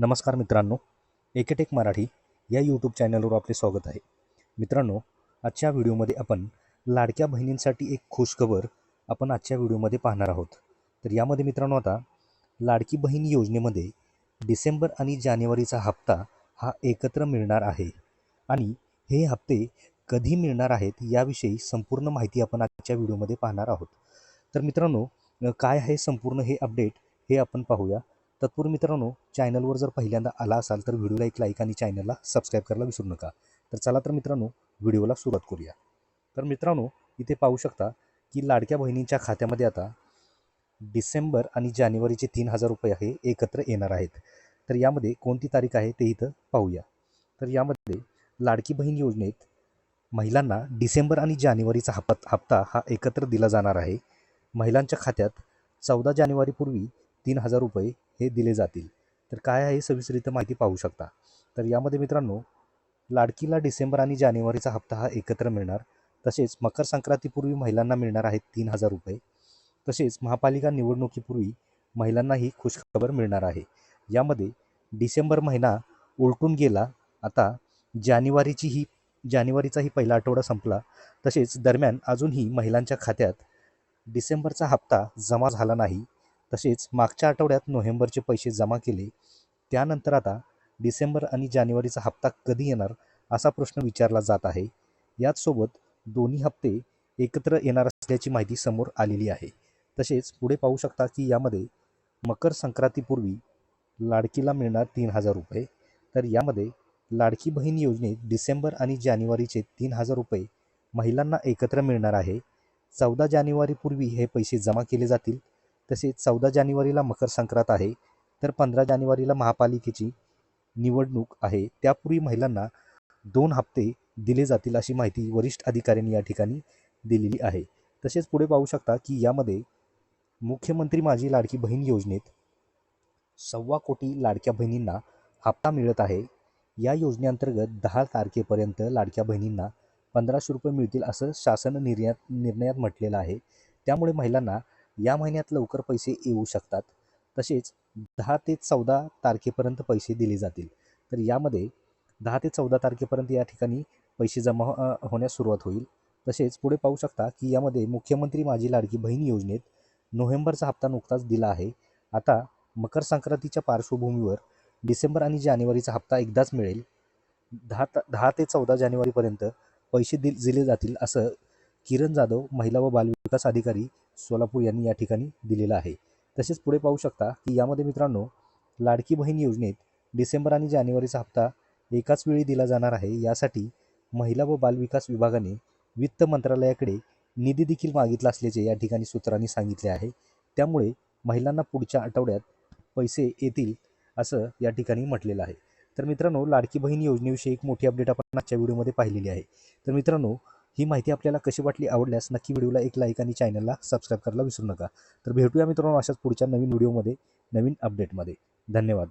नमस्कार मित्रांनो एकेटेक मराठी या यूट्यूब चॅनलवर आपले स्वागत आहे. मित्रांनो आजच्या व्हिडिओमध्ये आपण लाडक्या बहिणींसाठी एक खुशखबर आपण आजच्या व्हिडिओमध्ये पाहणार आहोत. तर यामध्ये मित्रांनो आता लाडकी बहीण योजनेमध्ये डिसेंबर आणि जानेवारीचा हप्ता हा एकत्र मिळणार आहे. आणि हे हप्ते कधी मिळणार आहेत याविषयी संपूर्ण माहिती आपण आजच्या व्हिडिओमध्ये पाहणार आहोत. तर मित्रांनो काय आहे संपूर्ण हे अपडेट हे आपण पाहूया. तत्पूर्वी मित्रांनो चॅनलवर जर पहिल्यांदा आला असाल तर व्हिडिओला एक लाईक आणि चॅनलला सबस्क्राईब करायला विसरू नका. तर चला तर मित्रांनो व्हिडिओला सुरुवात करूया. तर मित्रांनो इथे पाहू शकता की लाडक्या बहिणींच्या खात्यामध्ये आता डिसेंबर आणि जानेवारीचे तीन हजार रुपये हे एकत्र येणार आहेत. तर यामध्ये कोणती तारीख आहे ते इथं पाहूया. तर यामध्ये लाडकी बहीण योजनेत महिलांना डिसेंबर आणि जानेवारीचा हपत हप्ता हा एकत्र दिला जाणार आहे. महिलांच्या खात्यात चौदा जानेवारीपूर्वी तीन हजार रुपये हे दिले जातील. तर काय आहे सविस्तर माहिती पाहू शकता. तर यामध्ये मित्रांनो लाडकीला डिसेंबर आणि जानेवारीचा हप्ता हा एकत्र मिळणार. तसेच मकर संक्रांतीपूर्वी महिलांना मिळणार आहेत तीन हजार रुपये. तसेच महापालिका निवडणुकीपूर्वी महिलांनाही खुशखबर मिळणार आहे. यामध्ये डिसेंबर महिना उलटून गेला. आता जानेवारीचीही जानेवारीचाही पहिला आठवडा संपला. तसेच दरम्यान अजूनही महिलांच्या खात्यात डिसेंबरचा हप्ता जमा झाला नाही. तसेच मागच्या आठवड्यात नोव्हेंबरचे पैसे जमा केले. त्यानंतर आता डिसेंबर आणि जानेवारीचा हप्ता कधी येणार असा प्रश्न विचारला जात आहे. याचसोबत दोन्ही हप्ते एकत्र येणार असल्याची माहिती समोर आलेली आहे. तसेच पुढे पाहू शकता की यामध्ये मकर संक्रांतीपूर्वी लाडकीला मिळणार तीन हजार रुपये. तर यामध्ये लाडकी बहीण योजनेत डिसेंबर आणि जानेवारीचे तीन हजार रुपये महिलांना एकत्र मिळणार आहे. चौदा जानेवारीपूर्वी हे पैसे जमा केले जातील. तसेच चौदा जानेवारीला मकर संक्रांत आहे तर पंधरा जानेवारीला महापालिकेची निवडणूक आहे. त्यापूर्वी महिलांना दोन हप्ते दिले जातील अशी माहिती वरिष्ठ अधिकाऱ्यांनी या ठिकाणी दिलेली आहे. तसेच पुढे पाहू शकता की यामध्ये मुख्यमंत्री माझी लाडकी बहीण योजनेत सव्वा कोटी लाडक्या बहिणींना हप्ता मिळत आहे. या योजनेअंतर्गत दहा तारखेपर्यंत लाडक्या बहिणींना पंधराशे रुपये मिळतील असं शासन निर्यात निर्णयात म्हटलेलं आहे. त्यामुळे महिलांना या महिन्यात लवकर पैसे येऊ शकतात. तसेच दहा ते चौदा तारखेपर्यंत पैसे दिले जातील. तर यामध्ये दहा ते चौदा तारखेपर्यंत या ठिकाणी पैसे जमा होण्यास सुरुवात होईल. तसेच पुढे पाहू शकता की यामध्ये मुख्यमंत्री माझी लाडकी बहीण योजनेत नोव्हेंबरचा हप्ता नुकताच दिला आहे. आता मकर संक्रांतीच्या पार्श्वभूमीवर डिसेंबर आणि जानेवारीचा हप्ता एकदाच मिळेल. दहा दहा ते चौदा जानेवारीपर्यंत पैसे दिल दिले जातील असं किरण जाधव महिला व बालविकास अधिकारी सोलापूर यांनी या ठिकाणी दिलेलं आहे. तसेच पुढे पाहू शकता की यामध्ये मित्रांनो लाडकी बहीण योजनेत डिसेंबर आणि जानेवारीचा हप्ता एकाच वेळी दिला जाणार आहे. यासाठी महिला व बालविकास विभागाने वित्त मंत्रालयाकडे निधी देखील मागितला असल्याचे या ठिकाणी सूत्रांनी सांगितले आहे. त्यामुळे महिलांना पुढच्या आठवड्यात पैसे येतील असं या ठिकाणी म्हटलेलं आहे. तर मित्रांनो लाडकी बहीण योजनेविषयी एक मोठी अपडेट आपण आजच्या व्हिडिओमध्ये पाहिलेली आहे. तर मित्रांनो ही माहिती आपल्याला कशी वाटली आवडल्यास नक्की व्हिडिओला एक लाईक आणि चॅनलला सबस्क्राईब करायला विसरू नका. तर भेटूया मित्रांनो अशाच पुढच्या नवीन व्हिडिओमध्ये नवीन अपडेटमध्ये धन्यवाद.